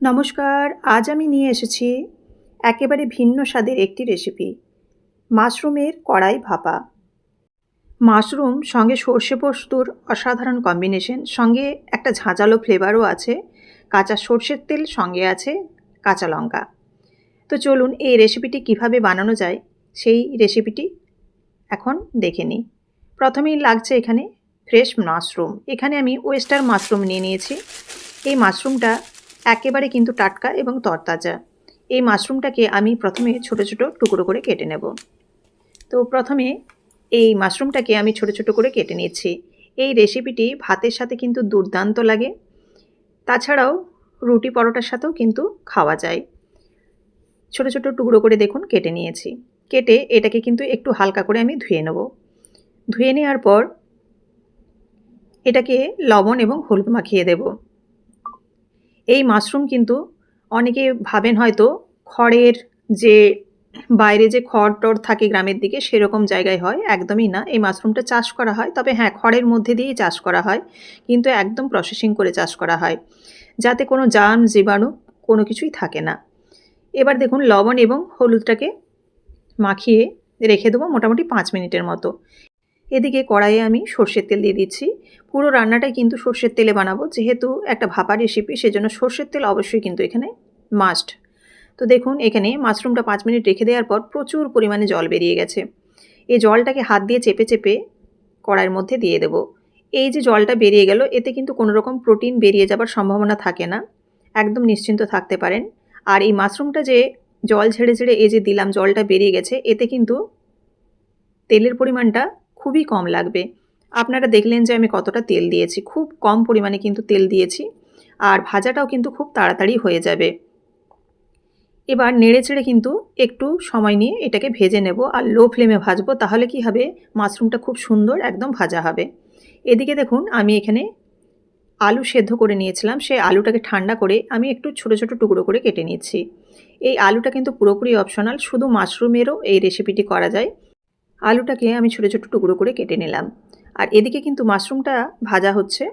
নমস্কার, আজ আমি নিয়ে এসেছি একেবারে ভিন্ন স্বাদের একটি রেসিপি মাশরুমের কড়াই ভাপা। মাশরুম সঙ্গে সর্ষে পোস্তর অসাধারণ কম্বিনেশন সঙ্গে একটা ঝাঁঝালো ফ্লেভারও আছে, কাঁচা সর্ষের তেল সঙ্গে আছে কাঁচা লঙ্কা। তো চলুন এই রেসিপিটি কীভাবে বানানো যায়, সেই রেসিপিটি এখন দেখে নিই। প্রথমেই লাগছে এখানে ফ্রেশ মাশরুম, এখানে আমি ওয়েস্টার মাশরুম নিয়ে নিয়েছি। এই মাশরুমটা একেবারে কিন্তু টাটকা এবং তরতাজা। এই মাশরুমটাকে আমি প্রথমে ছোট ছোট টুকরো করে কেটে নেব। তো প্রথমে এই মাশরুমটাকে আমি ছোট ছোট করে কেটে নিয়েছি এই রেসিপিটি ভাতের সাথে কিন্তু দুর্দান্ত লাগে। তাছাড়াও রুটি পরোটার সাথেও কিন্তু খাওয়া যায়। ছোট ছোট টুকরো করে দেখুন কেটে নিয়েছি। কেটে এটাকে কিন্তু একটু হালকা করে আমি ধুয়ে নেব। ধুয়ে নেওয়ার পর এটাকে লবণ এবং হলুদ মাখিয়ে দেব। এই মাশরুম কিন্তু অনেকে ভাবেন হয়তো খড়ের যে বাইরে যে খড় টড় থাকে গ্রামের দিকে সেরকম জায়গায় হয়, একদমই না। এই মাশরুমটা চাষ করা হয়, তবে হ্যাঁ খড়ের মধ্যে দিয়েই চাষ করা হয়, কিন্তু একদম প্রসেসিং করে চাষ করা হয়, যাতে কোনো জাম জীবাণু কোনো কিছুই থাকে না। এবার দেখুন, লবণ এবং হলুদটাকে মাখিয়ে রেখে দেবো মোটামুটি পাঁচ মিনিটের মতো। এদিকে কড়াইয়ে আমি সর্ষের তেল দিয়ে দিচ্ছি। পুরো রান্নাটাই কিন্তু সর্ষের তেলে বানাবো, যেহেতু একটা ভাপা রেসিপি সেজন্য সর্ষের তেল অবশ্যই কিন্তু এখানে মাস্ট তো দেখুন, এখানে মাশরুমটা পাঁচ মিনিট রেখে দেওয়ার পর প্রচুর পরিমাণে জল বেরিয়ে গেছে। এই জলটাকে হাত দিয়ে চেপে চেপে কড়াইয়ের মধ্যে দিয়ে দেব। এই যে জলটা বেরিয়ে গেল, এতে কিন্তু কোনো রকম প্রোটিন বেরিয়ে যাবার সম্ভাবনা থাকে না। একদম নিশ্চিন্ত থাকতে পারেন। আর এই মাশরুমটা যে জল ছেড়ে ছেড়ে এই যে দিলাম জলটা বেরিয়ে গেছে, এতে কিন্তু তেলের পরিমাণটা খুবই কম লাগবে। আপনারা দেখলেন যে আমি কতটা তেল দিয়েছি। খুব কম পরিমাণে কিন্তু তেল দিয়েছি। আর ভাজাটাও কিন্তু খুব তাড়াতাড়ি হয়ে যাবে। এবার নেড়ে চেড়ে কিন্তু একটু সময় নিয়ে এটাকে ভেজে নেব আর লো ফ্লেমে ভাজবো, তাহলে কি হবে? মাশরুমটা খুব সুন্দর একদম ভাজা হবে। এদিকে দেখুন, আমি এখানে আলু সেদ্ধ করে নিয়েছিলাম। সেই আলুটাকে ঠান্ডা করে আমি একটু ছোট ছোট টুকরো করে কেটে নিচ্ছি। এই আলুটা কিন্তু পুরোপুরি অপশনাল শুধু মাশরুমেরও এই রেসিপিটি করা যায়। আলুটাকে আমি ছোটো ছোটো টুকরো করে কেটে নিলাম। আর এদিকে কিন্তু মাশরুমটা ভাজা হচ্ছে।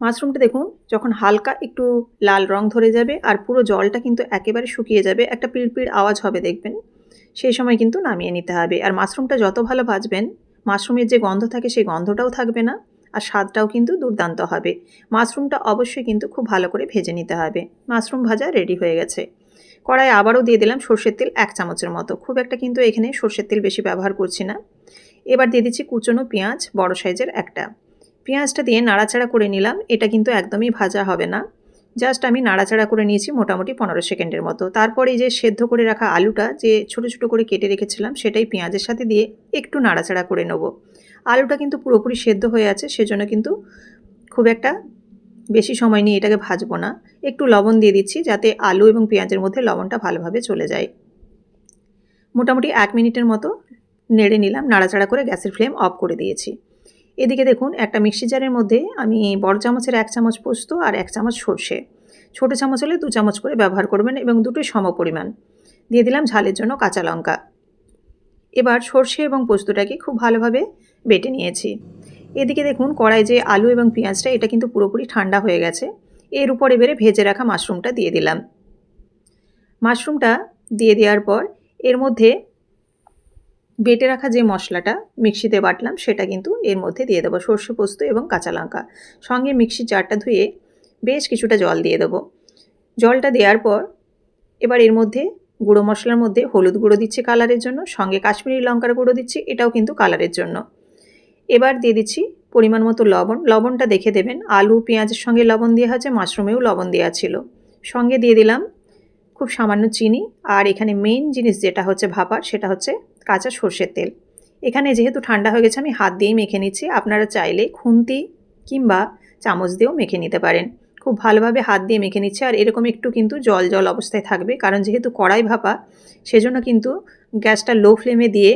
মাশরুমটা দেখুন, যখন হালকা একটু লাল রং ধরে যাবে আর পুরো জলটা কিন্তু একেবারে শুকিয়ে যাবে, একটা পিড়পিড় আওয়াজ হবে দেখবেন। সেই সময় কিন্তু নামিয়ে নিতে হবে। আর মাশরুমটা যত ভালো ভাজবেন, মাশরুমের যে গন্ধ থাকে সেই গন্ধটাও থাকবে না আর স্বাদটাও কিন্তু দুর্দান্ত হবে। মাশরুমটা অবশ্যই কিন্তু খুব ভালো করে ভেজে নিতে হবে। মাশরুম ভাজা রেডি হয়ে গেছে। কড়াই আবারও দিয়ে দিলাম সর্ষের তেল এক চামচের মতো। খুব একটা কিন্তু এখানে সর্ষের তেল বেশি ব্যবহার করছি না। এবার দিয়ে দিচ্ছি কুচনো পেঁয়াজ, বড় সাইজের একটা। পেঁয়াজটা দিয়ে নাড়াচাড়া করে নিলাম, এটা কিন্তু একদমই ভাজা হবে না। জাস্ট আমি নাড়াচাড়া করে নিয়েছি মোটামুটি পনেরো সেকেন্ডের মতো। তারপরে যে সেদ্ধ করে রাখা আলুটা, যে ছোট ছোট করে কেটে রেখেছিলাম, সেটাই পেঁয়াজের সাথে দিয়ে একটু নাড়াচাড়া করে নেব। আলুটা কিন্তু পুরোপুরি সেদ্ধ হয়ে আছে, সেজন্য কিন্তু খুব একটা বেশি সময় নিয়ে এটাকে ভাজবো না। একটু লবণ দিয়ে দিচ্ছি যাতে আলু এবং পেঁয়াজের মধ্যে লবণটা ভালোভাবে চলে যায়। মোটামুটি এক মিনিটের মতো নেড়ে নিলাম, নাড়াচাড়া করে গ্যাসের ফ্লেম অফ করে দিয়েছি। এদিকে দেখুন, একটা মিক্সি জারের মধ্যে আমি বড় চামচের এক চামচ পোস্ত আর এক চামচ সর্ষে। ছোটো চামচ হলে দু চামচ করে ব্যবহার করবেন এবং দুটোই সম পরিমাণ। দিয়ে দিলাম ঝালের জন্য কাঁচা লঙ্কা। এবার সর্ষে এবং পোস্তটাকে খুব ভালোভাবে বেটে নিয়েছি। এদিকে দেখুন কড়াই যে আলু এবং পেঁয়াজটা, এটা কিন্তু পুরোপুরি ঠান্ডা হয়ে গেছে। এর উপর এবারে ভেজে রাখা মাশরুমটা দিয়ে দিলাম। মাশরুমটা দিয়ে দেওয়ার পর এর মধ্যে বেটে রাখা যে মশলাটা মিক্সিতে বাটলাম, সেটা কিন্তু এর মধ্যে দিয়ে দেবো। সর্ষে পোস্ত এবং কাঁচা লঙ্কা। সঙ্গে মিক্সির জারটা ধুয়ে বেশ কিছুটা জল দিয়ে দেবো। জলটা দেওয়ার পর এবার এর মধ্যে গুঁড়ো মশলার মধ্যে হলুদ গুঁড়ো দিচ্ছি কালারের জন্য, সঙ্গে কাশ্মীরি লঙ্কার গুঁড়ো দিচ্ছি, এটাও কিন্তু কালারের জন্য। এবার দিয়ে দিচ্ছি পরিমাণ মতো লবণ। লবণটা দেখে দেবেন। আলু, পেঁয়াজের সঙ্গে লবণ দেওয়া হয়েছে, মাশরুমেও লবণ দেওয়া ছিল। সঙ্গে দিয়ে দিলাম খুব সামান্য চিনি। আর এখানে মেইন জিনিস যেটা হচ্ছে ভাপার সেটা হচ্ছে কাঁচা সর্ষের তেল। এখানে যেহেতু ঠান্ডা হয়ে গেছে, আমি হাত দিয়েই মেখে নিচ্ছি। আপনারা চাইলে খুন্তি কিংবা চামচ দিয়েও মেখে নিতে পারেন। খুব ভালোভাবে হাত দিয়ে মেখে নিচ্ছে। আর এরকম একটু কিন্তু জল জল অবস্থায় থাকবে। কারণ যেহেতু কড়াই ভাপা, সেজন্য কিন্তু গ্যাসটা লো ফ্লেমে দিয়ে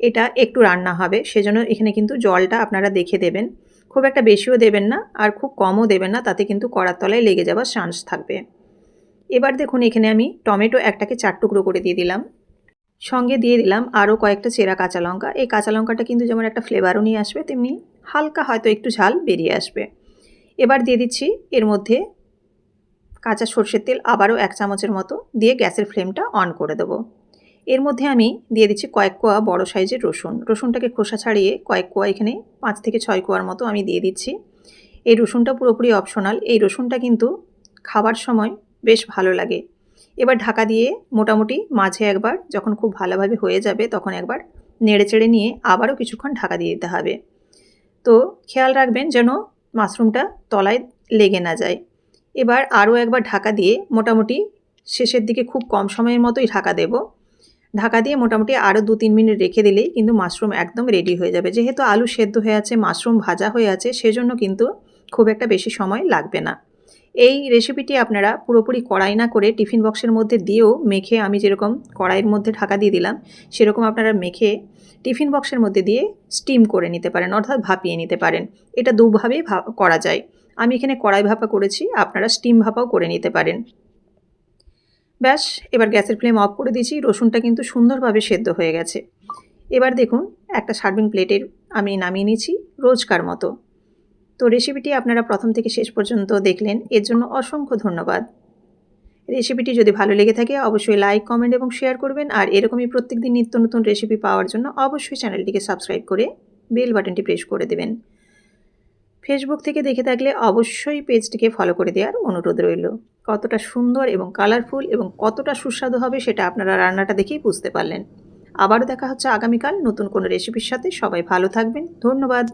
এটা একটু রান্না হবে, সেজন্য এখানে কিন্তু জলটা আপনারা দেখে দেবেন। খুব একটা বেশিও দেবেন না, আর খুব কমও দেবেন না, তাতে কিন্তু কড়ার তলায় লেগে যাওয়ার চান্স থাকবে। এবার দেখুন, এখানে আমি টমেটো একটাকে চার টুকরো করে দিয়ে দিলাম। সঙ্গে দিয়ে দিলাম আরও কয়েকটা চেরা কাঁচা লঙ্কা। এই কাঁচা লঙ্কাটা কিন্তু যেমন একটা ফ্লেভারও নিয়ে আসবে, তেমনি হালকা হয়তো একটু ঝাল বেরিয়ে আসবে। এবার দিয়ে দিচ্ছি এর মধ্যে কাঁচা সর্ষের তেল আবারও এক চামচের মতো দিয়ে গ্যাসের ফ্লেমটা অন করে দেবো। এর মধ্যে আমি দিয়ে দিচ্ছি কয়েক কোয়া বড় সাইজের রসুন। রসুনটাকে খোসা ছাড়িয়ে কয়েক কোয়া এখানে পাঁচ থেকে ছয় কোয়ার মতো আমি দিয়ে দিচ্ছি। এই রসুনটা পুরোপুরি অপশনাল এই রসুনটা কিন্তু খাবার সময় বেশ ভালো লাগে। এবার ঢাকা দিয়ে মোটামুটি মাঝে একবার যখন খুব ভালোভাবে হয়ে যাবে তখন একবার নেড়ে চেড়ে নিয়ে আবারও কিছুক্ষণ ঢাকা দিয়ে দিতে হবে। তো খেয়াল রাখবেন যেন মাশরুমটা তলায় লেগে না যায়। এবার আরও একবার ঢাকা দিয়ে মোটামুটি শেষের দিকে খুব কম সময়ের মতোই ঢাকা দেব। ঢাকা দিয়ে মোটামুটি আরও দু তিন মিনিট রেখে দিলেই কিন্তু মাশরুম একদম রেডি হয়ে যাবে। যেহেতু আলু সেদ্ধ হয়ে আছে, মাশরুম ভাজা হয়ে আছে, সেজন্য কিন্তু খুব একটা বেশি সময় লাগবে না। এই রেসিপিটি আপনারা পুরোপুরি কড়াই না করে টিফিন বক্সের মধ্যে দিয়েও মেখে আমি যেরকম কড়াইয়ের মধ্যে ঢাকা দিয়ে দিলাম, সেরকম আপনারা মেখে টিফিন বক্সের মধ্যে দিয়ে স্টিম করে নিতে পারেন, অর্থাৎ ভাপিয়ে নিতে পারেন। এটা দুভাবেই করা যায়। আমি এখানে কড়াই ভাপা করেছি, আপনারা স্টিম ভাপাও করে নিতে পারেন। ব্যাস, এবার গ্যাসের ফ্লেম অফ করে দিয়েছি, রসুনটা কিন্তু সুন্দরভাবে সেদ্ধ হয়ে গেছে। এবার দেখুন, একটা সার্ভিং প্লেটের আমি নামিয়ে নিয়েছি রোজকার মতো। তো রেসিপিটি আপনারা প্রথম থেকে শেষ পর্যন্ত দেখলেন, এর জন্য অসংখ্য ধন্যবাদ। রেসিপিটি যদি ভালো লেগে থাকে, অবশ্যই লাইক, কমেন্ট এবং শেয়ার করবেন, আর এরকমই প্রত্যেকদিন নিত্য নতুন রেসিপি পাওয়ার জন্য অবশ্যই চ্যানেলটিকে সাবস্ক্রাইব করে বেল বাটনটি প্রেস করে দেবেন। ফেসবুক থেকে দেখে থাকলে অবশ্যই পেজটিকে ফলো করে দেওয়ার অনুরোধ রইল। কতটা সুন্দর এবং কালারফুল এবং কতটা সুস্বাদু হবে সেটা আপনারা রান্নাটা দেখেই বুঝতে পারলেন। আবারও দেখা হচ্ছে আগামীকাল নতুন কোনো রেসিপির সাথে। সবাই ভালো থাকবেন। ধন্যবাদ।